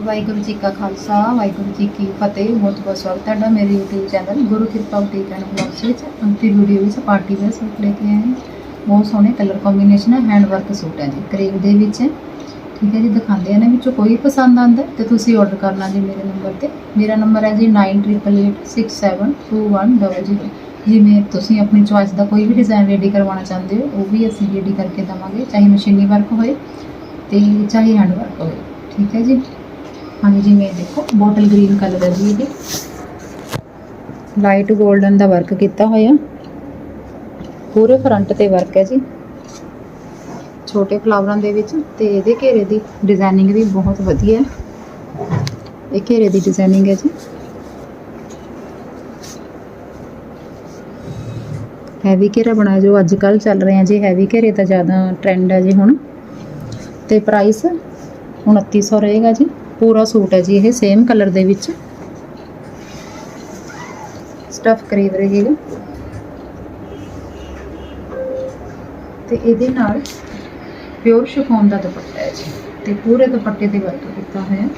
ਵਾਹਿਗੁਰੂ ਜੀ ਕਾ ਖਾਲਸਾ, ਵਾਹਿਗੁਰੂ ਜੀ ਕੀ ਫਤਿਹ। ਬਹੁਤ ਬਹੁਤ ਸਵਾਗਤ ਤੁਹਾਡਾ ਮੇਰੇ YouTube ਚੈਨਲ ਗੁਰੂ ਕਿਰਪਾ ਬੁਟੀਕ ਐਂਡ ਬਲੌਗਸ ਵਿੱਚ। ਅੰਤਿਮ ਵੀਡੀਓ ਵਿੱਚ ਪਾਰਟੀ ਵੇਅਰ ਸੂਟ ਲੈ ਕੇ ਆਏ ਹਾਂ। ਬਹੁਤ ਸੋਹਣੇ ਕਲਰ ਕੰਬੀਨੇਸ਼ਨ ਹੈ ਹੈਂਡ ਵਰਕ ਸੂਟ ਹੈ ਜੀ ਕਰੇਵ ਦੇ ਵਿੱਚ। ਹੈ ਠੀਕ ਹੈ ਜੀ, ਦਿਖਾਉਂਦੇ ਆ ਨੇ ਵਿੱਚੋਂ ਕੋਈ ਪਸੰਦ ਆਉਂਦਾ ਹੈ ਤੇ ਤੁਸੀਂ ਆਰਡਰ ਕਰਨਾ ਜੀ ਮੇਰੇ ਨੰਬਰ ਤੇ। ਮੇਰਾ ਨੰਬਰ ਹੈ ਜੀ 9888672100 ਜਿਵੇਂ ਤੁਸੀਂ ਆਪਣੀ ਚੁਆਇਸ ਦਾ ਕੋਈ ਵੀ ਡਿਜ਼ਾਈਨ ਰੈਡੀ ਕਰਵਾਉਣਾ ਚਾਹੁੰਦੇ ਹੋ, ਉਹ ਵੀ ਅਸੀਂ ਰੈਡੀ ਕਰਕੇ ਦਵਾਂਗੇ, ਚਾਹੇ ਮਸ਼ੀਨੀ ਵਰਕ ਹੋਏ ਤੇ ਚਾਹੇ ਹੈਂਡ ਵਰਕ ਹੋਵੇ ਠੀਕ ਹੈ ਜੀ। ਹਾਂਜੀ ਜਿਵੇਂ ਦੇਖੋ ਬੋਟਲ ਗ੍ਰੀਨ ਕਲਰ ਹੈ ਜੀ ਇਹ ਲਾਈਟ 골ਡਨ ਦਾ ਵਰਕ ਕੀਤਾ ਹੋਇਆ। ਪੂਰੇ ਫਰੰਟ ਤੇ ਵਰਕ ਹੈ ਜੀ। ਛੋਟੇ ਫਲਾਵਰਾਂ ਦੇ ਵਿੱਚ ਤੇ ਇਹਦੇ ਘੇਰੇ ਦੀ ਡਿਜ਼ਾਈਨਿੰਗ ਵੀ ਬਹੁਤ ਵਧੀਆ ਹੈ। ਇਹ ਘੇਰੇ ਦੀ ਡਿਜ਼ਾਈਨਿੰਗ ਹੈ ਜੀ। ਹੈਵੀ ਘੇਰਾ ਬਣਾਇਆ ਜੋ ਅੱਜ ਕੱਲ ਚੱਲ ਰਹੇ ਆ ਜੀ। ਹੈਵੀ ਘੇਰੇ ਦਾ ਜ਼ਿਆਦਾ ਟ੍ਰੈਂਡ ਹੈ ਜੀ ਹੁਣ। ਤੇ ਪ੍ਰਾਈਸ 2900 ਰਹੇਗਾ ਜੀ। ਪੂਰਾ ਸੂਟ ਹੈ ਜੀ ਇਹ ਸੇਮ ਕਲਰ ਦੇ ਵਿੱਚ। ਸਟਫ ਕਰੀਬ ਰਹੇਗਾ ਤੇ ਇਹਦੇ ਨਾਲ ਪਿਓਰ ਸ਼ਿਫੋਨ ਦਾ ਦੁਪੱਟਾ ਹੈ ਜੀ। ਤੇ ਪੂਰੇ ਦੁਪੱਟੇ ਤੇ ਵਰਕ ਕੀਤਾ ਹੋਇਆ।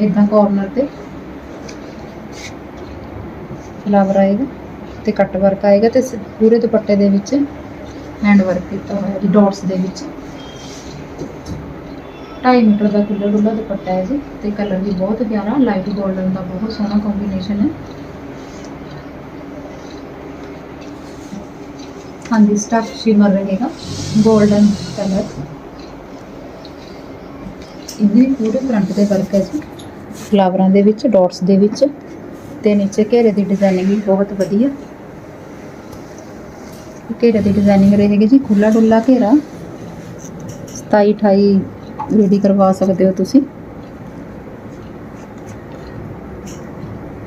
ਇਦਾਂ ਕਾਰਨਰ ਤੇ ਫਲਾਵਰ ਆਏਗਾ ਤੇ ਕੱਟ ਵਰਕ ਆਏਗਾ ਤੇ ਪੂਰੇ ਦੁਪੱਟੇ ਦੇ ਵਿੱਚ ਹੈਂਡ ਵਰਕ ਕੀਤਾ ਹੋਇਆ ਜੀ ਡਾਟਸ ਦੇ ਵਿੱਚ। 2.5 ਮੀਟਰ ਦਾ ਖੁੱਲਾ ਡੁੱਲਾ ਦੁਪੱਟਾ ਹੈ ਜੀ ਤੇ ਕਲਰ ਵੀ ਬਹੁਤ ਪਿਆਰਾ ਲਾਈਟ 골ਡਨ ਦਾ ਬਹੁਤ ਸੋਹਣਾ ਕੰਬੀਨੇਸ਼ਨ ਹੈ। ਹਾਂਜੀ ਸਟਫ ਸ਼ਿਮਰ ਰਹੇਗਾ 골ਡਨ ਕਲਰ ਇਹਦੇ ਪੂਰੇ ਫਰੰਟ ਤੇ ਵਰਕ ਹੈ ਜੀ ਫਲਾਵਰਾਂ ਦੇ ਵਿੱਚ ਡਾਟਸ ਦੇ ਵਿੱਚ ਤੇ ਨੀਚੇ ਘੇਰੇ ਦੀ ਡਿਜ਼ਾਈਨਿੰਗ ਵੀ ਬਹੁਤ ਵਧੀਆ। ਘੇਰੇ ਦੀ ਡਿਜ਼ਾਈਨਿੰਗ ਰਹੇਗੀ ਜੀ ਖੁੱਲਾ ਡੁੱਲਾ ਘੇਰਾ 27 28 ਰੈਡੀ ਕਰਵਾ ਸਕਦੇ ਹੋ ਤੁਸੀਂ।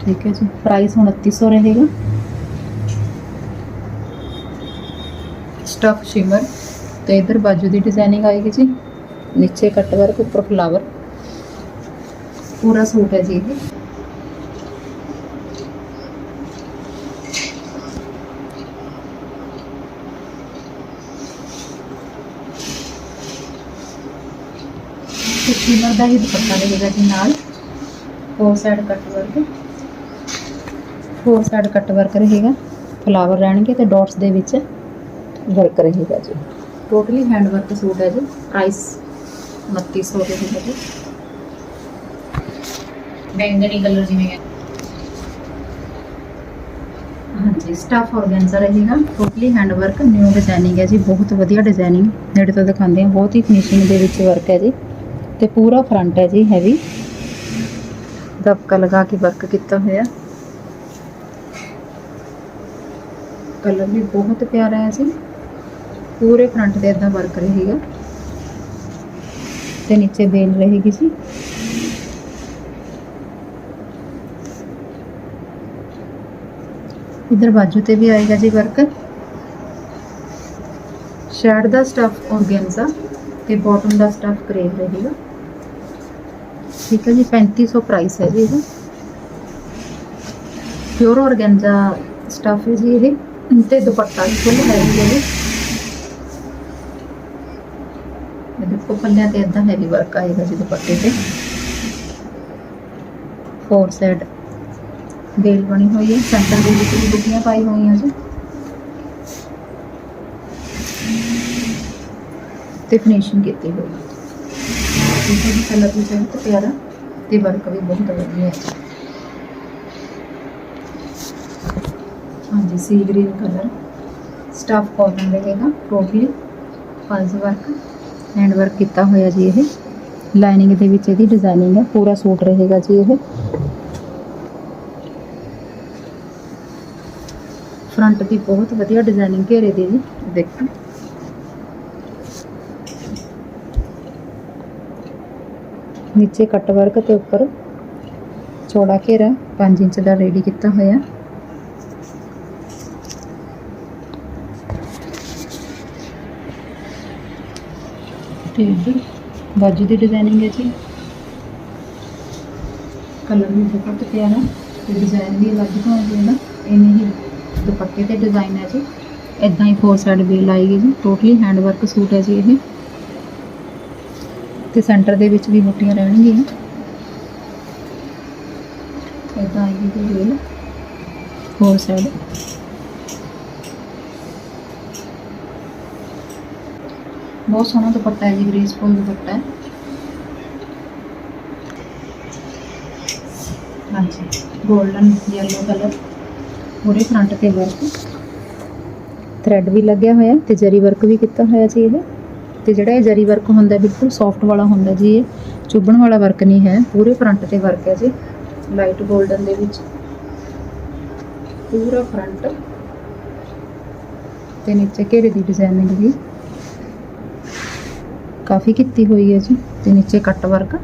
ਠੀਕ ਹੈ ਜੀ ਪ੍ਰਾਈਸ 2900 ਰਹੇਗਾ। ਸਟਫ ਸ਼ਿਮਰ ਤੇ ਇਧਰ ਬਾਜੂ ਦੀ ਡਿਜ਼ਾਈਨਿੰਗ ਆਏਗੀ ਜੀ। ਨੀਚੇ ਕੱਟ ਵਰਕ ਉੱਪਰ ਫਲਾਵਰ ਪੂਰਾ ਸੂਟ ਹੈ ਜੀ ਇਹ। ਸ਼ਿਮਰ ਦਾ ਹੀ ਦੁਪੱਟਾ ਰਹੇਗਾ ਜੀ ਨਾਲ। Four side cut work four side cut work ਰਹੇਗਾ। ਫਲਾਵਰ ਰਹਿਣਗੇ ਤੇ ਡਾਟਸ ਦੇ ਵਿੱਚ ਵਰਕ ਰਹੇਗਾ ਜੀ। ਟੋਟਲੀ ਹੈਂਡ ਵਰਕ ਸੂਟ ਹੈ ਜੀ। ਪ੍ਰਾਈਸ 2900 ਰਹੇਗਾ ਜੀ। ਬੈਂਗਣੀ ਕਲਰ ਜਿਵੇਂ ਹੈ। ਹਾਂਜੀ ਸਟਾਫ ਆਰਗੈਂਜ਼ਾ ਰਹੇਗਾ। Totally hand work new designing ਹੈ ਜੀ। ਬਹੁਤ ਵਧੀਆ ਡਿਜ਼ਾਈਨਿੰਗ ਨੇੜੇ ਤੋਂ ਦਿਖਾਉਂਦੇ ਹਾਂ। ਬਹੁਤ ਹੀ ਫਿਨਿਸ਼ਿੰਗ ਦੇ ਵਿੱਚ ਵਰਕ ਹੈ ਜੀ। ਤੇ ਪੂਰਾ ਫਰੰਟ ਹੈ ਜੀ ਹੈਵੀ ਦਬਕਾ ਲਗਾ ਕੇ ਵਰਕ ਕੀਤਾ ਹੋਇਆ। ਕਲਰ ਵੀ ਬਹੁਤ ਪਿਆਰਾ ਹੈ ਜੀ। ਪੂਰੇ ਫਰੰਟ ਤੇ ਇਦਾਂ ਵਰਕ ਰਹੇਗਾ। ਤੇ ਨੀਚੇ ਬੇਲ ਰਹੇਗੀ ਜੀ। ਇਧਰ ਬਾਜੂ ਤੇ ਵੀ ਆਏਗਾ ਜੀ ਵਰਕ ਸ਼ਰਟ ਦਾ ਸਟਫ ਔਰਗੈਂਜ਼ਾ ਤੇ ਬਾਟਮ ਦਾ ਸਟਫ ਕਰੇਵ ਰਹੇਗਾ। ਠੀਕ ਹੈ ਜੀ 3500 ਪ੍ਰਾਈਸ ਹੈ ਜੀ ਇਹਦਾ ਪਿਓਰ ਔਰਗੈਂਜ਼ਾ ਸਟਫ ਹੈ ਜੀ ਇਹ। ਤੇ ਦੁਪੱਟਾ ਵੀ ਫੁੱਲ ਹੈਵੀ ਹੈ ਜੀ ਇਹ। ਦੇਖੋ, ਪੱਲਿਆਂ ਤੇ ਇਦਾਂ ਹੈਵੀ ਵਰਕ ਆਏਗਾ ਜੀ ਦੁਪੱਟੇ ਤੇ। ਫੋਰ ਸਾਈਡ ਬੇਲ ਬਣੀ ਹੋਈ ਹੈ। ਸੈਂਟਰ ਦੇ ਵਿੱਚ ਵੀ ਬੁੱਟੀਆਂ ਪਾਈ ਹੋਈਆਂ ਜੀ। ਤੇ ਫਿਨਿਸ਼ਿੰਗ ਕੀਤੀ ਹੋਈ ਹੈ। ਠੀਕ ਹੈ ਜੀ ਕਲਰ ਵੀ ਬਹੁਤ ਪਿਆਰਾ ਤੇ ਵਰਕ ਵੀ ਬਹੁਤ ਵਧੀਆ ਹੈ। ਹਾਂਜੀ sea green colour stuff cotton ਰਹੇਗਾ totally plus work hand work ਕੀਤਾ ਹੋਇਆ ਜੀ ਇਹ। ਲਾਈਨਿੰਗ ਦੇ ਵਿੱਚ ਇਹਦੀ ਡਿਜ਼ਾਈਨਿੰਗ ਹੈ, ਪੂਰਾ ਸੂਟ ਰਹੇਗਾ ਜੀ ਇਹ। ਫਰੰਟ ਦੀ ਬਹੁਤ ਵਧੀਆ ਡਿਜ਼ਾਈਨਿੰਗ ਘੇਰੇ ਦੀ ਜੀ, ਦੇਖੋ। ਨੀਚੇ ਕੱਟ ਵਰਕ ਤੇ ਉੱਪਰ ਚੌੜਾ ਘੇਰਾ 5 ਇੰਚ ਦਾ ਰੈਡੀ ਕੀਤਾ ਹੋਇਆ। ਤੇ ਇੱਧਰ ਬਾਜੂ ਦੀ ਡਿਜ਼ਾਈਨਿੰਗ ਹੈ ਜੀ। ਕਲਰ ਵੀ ਬਹੁਤ ਪਿਆਰਾ ਤੇ ਡਿਜ਼ਾਈਨ ਵੀ ਅਲੱਗ ਤੋਂ ਹੈ ਨਾ। ਇਵੇਂ ਹੀ ਦੁਪੱਟੇ ਤੇ ਡਿਜ਼ਾਈਨ ਹੈ ਜੀ। ਇਦਾਂ ਹੀ ਫੋਰ ਸਾਈਡ ਬੇਲ ਆਏਗੀ ਜੀ। ਟੋਟਲੀ ਹੈਂਡ ਵਰਕ ਸੂਟ ਹੈ ਜੀ ਇਹ। ਤੇ ਸੈਂਟਰ ਦੇ ਵਿੱਚ ਵੀ ਬੁੱਟੀਆਂ ਰਹਿਣਗੀਆਂ। ਇਦਾਂ ਆਏਗੀ ਜੀ ਵੇਲ ਹੋਰ ਸਾਈਡ ਬਹੁਤ ਸੋਹਣਾ ਦੁਪੱਟਾ ਹੈ ਜੀ ਗ੍ਰੇਸਫੁਲ ਦੁਪੱਟਾ ਹੈ। ਹਾਂਜੀ 골ਡਨ ਯੈਲੋ ਕਲਰ ਪੂਰੇ ਫਰੰਟ ਤੇ ਵਰਕ ਥ੍ਰੈਡ ਵੀ ਲੱਗਿਆ ਹੋਇਆ ਤੇ ਜਰੀ ਵਰਕ ਵੀ ਕੀਤਾ ਹੋਇਆ ਜੀ ਇਹ। ਤੇ ਜਿਹੜਾ ਇਹ ਜਰੀ ਵਰਕ ਹੁੰਦਾ ਬਿਲਕੁਲ ਸੌਫਟ ਵਾਲਾ ਹੁੰਦਾ ਜੀ ਇਹ। ਚੁੱਭਣ ਵਾਲਾ ਵਰਕ ਨਹੀਂ ਹੈ, ਪੂਰੇ ਫਰੰਟ ਤੇ ਵਰਕ ਹੈ ਜੀ। ਲਾਈਟ 골ਡਨ ਦੇ ਵਿੱਚ। ਪੂਰਾ ਫਰੰਟ ਤੇ ਨੀਚੇ ਘੇਰੇ ਦੀ ਡਿਜ਼ਾਈਨਿੰਗ ਵੀ ਕਾਫੀ ਕੀਤੀ ਹੋਈ ਹੈ ਜੀ, ਤੇ ਨੀਚੇ ਕੱਟ ਵਰਕ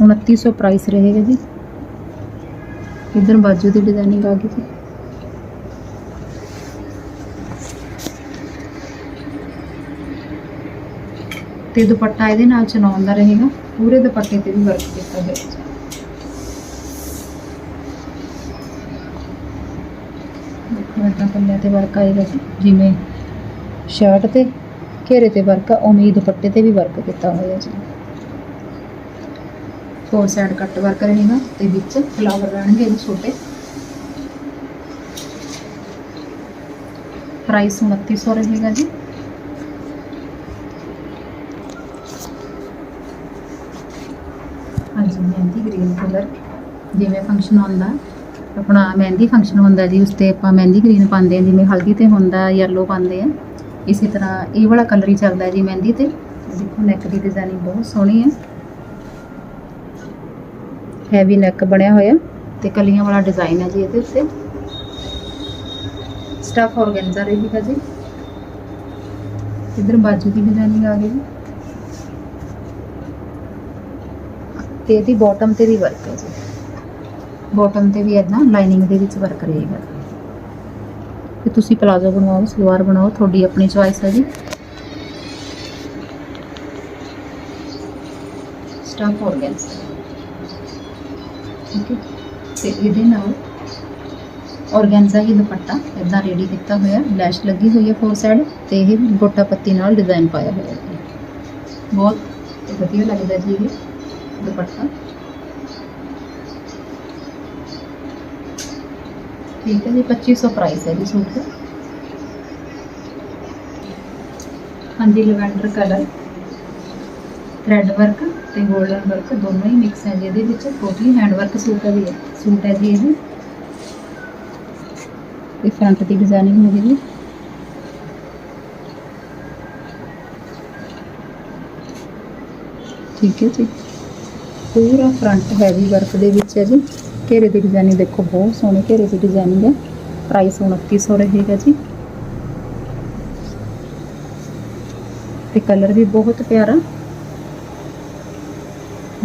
2900 ਪ੍ਰਾਈਸ ਰਹੇਗਾ ਜੀ। ਇਧਰ ਬਾਜੂ ਦੀ ਡਿਜ਼ਾਈਨਿੰਗ ਆ ਗਈ ਜੀ। ਤੇ ਦੁਪੱਟਾ ਇਹਦੇ ਨਾਲ ਚਨਾਉਣ ਦਾ ਰਹੇਗਾ, ਪੂਰੇ ਦੁਪੱਟੇ ਤੇ ਵੀ ਵਰਕ ਕੀਤਾ ਹੋਇਆ ਹੈ ਦੇਖੋ ਇਦਾਂ ਪੱਲਿਆਂ ਤੇ ਵਰਕ ਆਏਗਾ ਜਿਵੇਂ ਸ਼ਰਟ ਤੇ, ਘੇਰੇ ਤੇ ਵਰਕ ਆ, ਉਵੇਂ ਹੀ ਦੁਪੱਟੇ ਤੇ ਵੀ ਵਰਕ ਕੀਤਾ ਹੋਇਆ ਜੀ। ਫੋਰ ਸਾਈਡ ਕੱਟ ਵਰਕ ਰਹੇਗਾ ਤੇ ਵਿੱਚ ਫਲਾਵਰ ਰਹਿਣਗੇ ਜੀ ਛੋਟੇ। ਪ੍ਰਾਈਸ 2900 ਰਹੇਗਾ ਜੀ ਹਾਂਜੀ ਮਹਿੰਦੀ ਕਲਰ ਜਿਵੇਂ ਫੰਕਸ਼ਨ ਹੁੰਦਾ ਆਪਣਾ ਮਹਿੰਦੀ ਫੰਕਸ਼ਨ ਹੁੰਦਾ ਜੀ, ਉਸ ਤੇ ਆਪਾਂ ਮਹਿੰਦੀ ਗ੍ਰੀਨ ਪਾਉਂਦੇ ਆ ਜਿਵੇਂ ਹਲਦੀ ਤੇ ਹੁੰਦਾ ਯੈਲੋ ਪਾਉਂਦੇ ਆ ਇਸੇ ਤਰ੍ਹਾਂ ਇਹ ਵਾਲਾ ਕਲਰ ਹੀ ਚੱਲਦਾ ਜੀ ਮਹਿੰਦੀ ਤੇ। ਦੇਖੋ ਨੈਕ ਦੀ ਡਿਜ਼ਾਈਨਿੰਗ ਬਹੁਤ ਸੋਹਣੀ ਹੈ। ਹੈਵੀ ਨੈਕ ਬਣਿਆ ਹੋਇਆ ਤੇ ਕਲੀਆਂ ਵਾਲਾ ਡਿਜ਼ਾਈਨ ਹੈ ਜੀ ਇਹਦੇ ਉੱਤੇ। ਸਟਫ ਔਰਗੈਂਜ਼ਾ ਰਹੇਗਾ ਜੀ। ਇਧਰ ਬਾਜੂ ਦੀ ਡਿਜ਼ਾਈਨਿੰਗ ਆ ਗਈ ਜੀ ਤੇ ਇਹਦੀ ਬਾਟਮ ਤੇ ਵੀ ਵਰਕ ਹੈ ਜੀ। ਬਾਟਮ ਤੇ ਵੀ ਇਦਾਂ ਲਾਈਨਿੰਗ ਦੇ ਵਿੱਚ ਵਰਕ ਰਹੇਗਾ। ਤੇ ਤੁਸੀਂ ਪਲਾਜ਼ੋ ਬਣਵਾਓ, ਸਲਵਾਰ ਬਣਾਓ, ਤੁਹਾਡੀ ਆਪਣੀ ਚੁਆਇਸ ਹੈ ਜੀ। ਸਟਫ ਔਰਗੈਂਜ਼ਾ ਠੀਕ ਹੈ। ਤੇ ਇਹਦੇ ਨਾਲ ਔਰਗੈਂਜ਼ਾ ਹੀ ਦੁਪੱਟਾ ਇਦਾਂ ਰੈਡੀ ਕੀਤਾ ਹੋਇਆ ਲੈਸ਼ ਲੱਗੀ ਹੋਈ ਹੈ ਫੋਰ ਸਾਈਡ ਤੇ ਇਹ ਗੋਟਾ ਪੱਤੀ ਨਾਲ ਡਿਜ਼ਾਈਨ ਪਾਇਆ ਹੋਇਆ ਹੈ। ਬਹੁਤ ਵਧੀਆ ਲੱਗਦਾ ਜੀ ਇਹ। ਦੁਪੱਟਾ। ਠੀਕ ਹੈ ਜੀ 2500 ਪ੍ਰਾਈਸ ਹੈ ਜੀ ਸੂਟ ਦਾ। ਹਾਂਜੀ, ਲਵੈਂਡਰ ਕਲਰ। ਥ੍ਰੈਡ ਵਰਕ ਤੇ 골ਡਨ ਵਰਕ ਦੋਨੋਂ ਹੀ ਮਿਕਸ ਹੈ ਜੀ, ਇਹਦੇ ਵਿੱਚ ਟੋਟਲੀ ਹੈਂਡ ਵਰਕ ਸੂਟ ਹੈ ਜੀ ਇਹ। ਸੂਟ ਹੈ ਜੀ ਇਹ ਤੇ ਫਰੰਟ ਦੀ ਡਿਜ਼ਾਈਨਿੰਗ ਹੋ ਗਈ ਜੀ। ਠੀਕ ਹੈ ਜੀ। ਪੂਰਾ ਫਰੰਟ ਹੈਵੀ ਵਰਕ ਦੇ ਵਿੱਚ ਹੈ ਜੀ। ਘੇਰੇ ਦੀ ਡਿਜ਼ਾਈਨਿੰਗ ਦੇਖੋ, ਬਹੁਤ ਸੋਹਣੀ ਘੇਰੇ ਦੀ ਡਿਜ਼ਾਈਨਿੰਗ ਹੈ। ਪ੍ਰਾਈਸ 2900 ਰਹੇਗਾ ਜੀ। ਤੇ ਕਲਰ ਵੀ ਬਹੁਤ ਪਿਆਰਾ।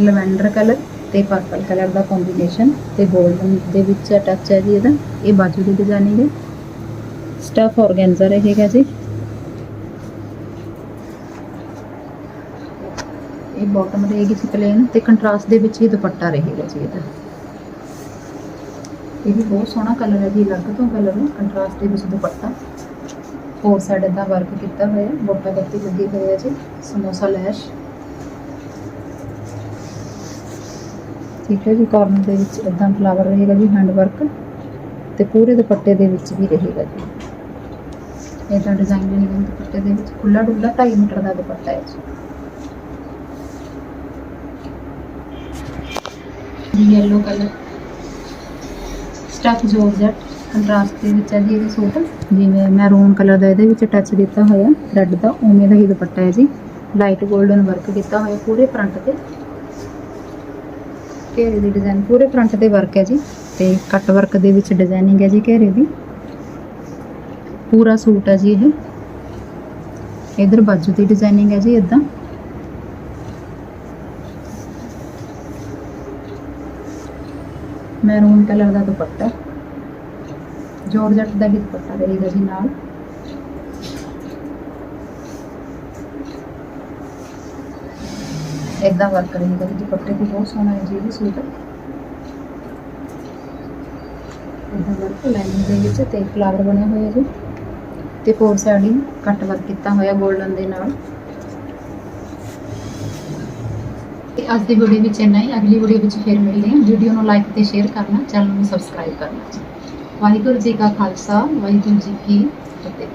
ਲਵੈਂਡਰ ਕਲਰ ਤੇ ਪਰਪਲ ਕਲਰ ਦਾ ਕੰਬੀਨੇਸ਼ਨ ਤੇ 골ਡਨ ਦੇ ਵਿੱਚ ਟੱਚ ਹੈ ਜੀ ਇਹਦਾ। ਇਹ ਬਾਜੂ ਦੀ ਡਿਜ਼ਾਈਨਿੰਗ ਹੈ। ਸਟਫ ਔਰਗੈਂਜ਼ਾ ਰਹੇਗਾ ਜੀ ਇਹ ਬਾਟਮ ਰਹੇਗੀ ਜੀ ਪਲੇਨ ਤੇ ਕੰਟਰਾਸਟ ਦੇ ਵਿੱਚ ਹੀ ਦੁਪੱਟਾ ਰਹੇਗਾ ਜੀ ਇਹਦਾ। ਇਹ ਵੀ ਬਹੁਤ ਸੋਹਣਾ ਕਲਰ ਹੈ ਜੀ, ਅਲੱਗ ਤੋਂ ਕਲਰ ਹੈ ਕੰਟਰਾਸਟ ਦੇ ਵਿੱਚ ਦੁਪੱਟਾ। ਫੋਰ ਸਾਈਡ ਦਾ ਵਰਕ ਕੀਤਾ ਹੋਇਆ ਬੋਟਾ ਗੱਤੀ ਲੱਗੀ ਹੋਈ ਹੈ ਜੀ, ਸਮੋਸਾ ਲੈਸ਼ ਠੀਕ ਹੈ ਜੀ ਕਾਰਨਰ ਦੇ ਵਿੱਚ ਇਦਾਂ ਫਲਾਵਰ ਰਹੇਗਾ ਜੀ ਹੈਂਡ ਵਰਕ ਤੇ ਪੂਰੇ ਦੁਪੱਟੇ ਦੇ ਵਿੱਚ ਵੀ ਰਹੇਗਾ ਜੀ। ਇਦਾਂ ਡਿਜ਼ਾਈਨ ਰਹੇਗਾ ਦੁਪੱਟੇ ਦੇ ਵਿੱਚ ਖੁੱਲਾ ਡੁੱਲਾ 2.5 ਮੀਟਰ ਦਾ ਦੁਪੱਟਾ ਹੈ ਜੀ। Yellow colour stuff georgette contrast ਦੇ ਵਿੱਚ ਹੈ ਜੀ ਇਹ ਸੂਟ। ਜਿਵੇਂ ਮੈਰੂਨ ਕਲਰ ਦਾ ਇਹਦੇ ਵਿੱਚ ਟੱਚ ਦਿੱਤਾ ਹੋਇਆ ਥ੍ਰੈਡ ਦਾ, ਉਵੇਂ ਦਾ ਹੀ ਦੁਪੱਟਾ ਹੈ ਜੀ। ਲਾਈਟ 골ਡਨ ਵਰਕ ਕੀਤਾ ਹੋਇਆ ਪੂਰੇ ਫਰੰਟ ਤੇ। ਘੇਰੇ ਦੀ ਡਿਜ਼ਾਈਨ ਪੂਰੇ ਫਰੰਟ ਤੇ ਵਰਕ ਹੈ ਜੀ। ਤੇ ਕੱਟ ਵਰਕ ਦੇ ਵਿੱਚ ਡਿਜ਼ਾਈਨਿੰਗ ਹੈ ਜੀ ਘੇਰੇ ਦੀ। ਪੂਰਾ ਸੂਟ ਹੈ ਜੀ ਇਹ। ਇਧਰ ਬਾਜੂ ਦੀ ਡਿਜ਼ਾਈਨਿੰਗ ਹੈ ਜੀ ਇਦਾਂ ਮੈਰੂਨ ਕਲਰ ਦਾ ਦੁਪੱਟਾ ਜੋਰਜੱਟ ਦਾ ਹੀ ਦੁਪੱਟਾ ਰਹੇਗਾ ਜੀ ਨਾਲ। ਇਦਾਂ ਵਰਕ ਰਹੇਗਾ ਜੀ ਦੁਪੱਟੇ ਤੇ ਬਹੁਤ ਸੋਹਣਾ ਹੈ ਜੀ ਇਹ ਸੂਟ ਇਦਾਂ ਵਰਕ ਲਾਈਨਿੰਗ ਦੇ ਵਿੱਚ ਤੇ ਫਲਾਵਰ ਬਣਿਆ ਹੋਇਆ ਜੀ। ਤੇ ਫੋਰ ਸਾਈਡ ਹੀ ਕੱਟ ਵਰਕ ਕੀਤਾ ਹੋਇਆ 골ਡਨ ਦੇ ਨਾਲ। ਤੇ ਅੱਜ ਦੀ ਵੀਡੀਓ ਵਿੱਚ ਇੰਨਾ ਹੀ। ਅਗਲੀ ਵੀਡੀਓ ਵਿੱਚ ਫਿਰ ਮਿਲਦੇ ਹਾਂ। ਵੀਡੀਓ ਨੂੰ ਲਾਈਕ ਤੇ ਸ਼ੇਅਰ ਕਰਨਾ ਚੈਨਲ ਨੂੰ ਸਬਸਕ੍ਰਾਈਬ ਕਰਨਾ। ਵਾਹਿਗੁਰੂ ਜੀ ਕਾ ਖਾਲਸਾ, ਵਾਹਿਗੁਰੂ ਜੀ ਕੀ ਫਤਿਹ।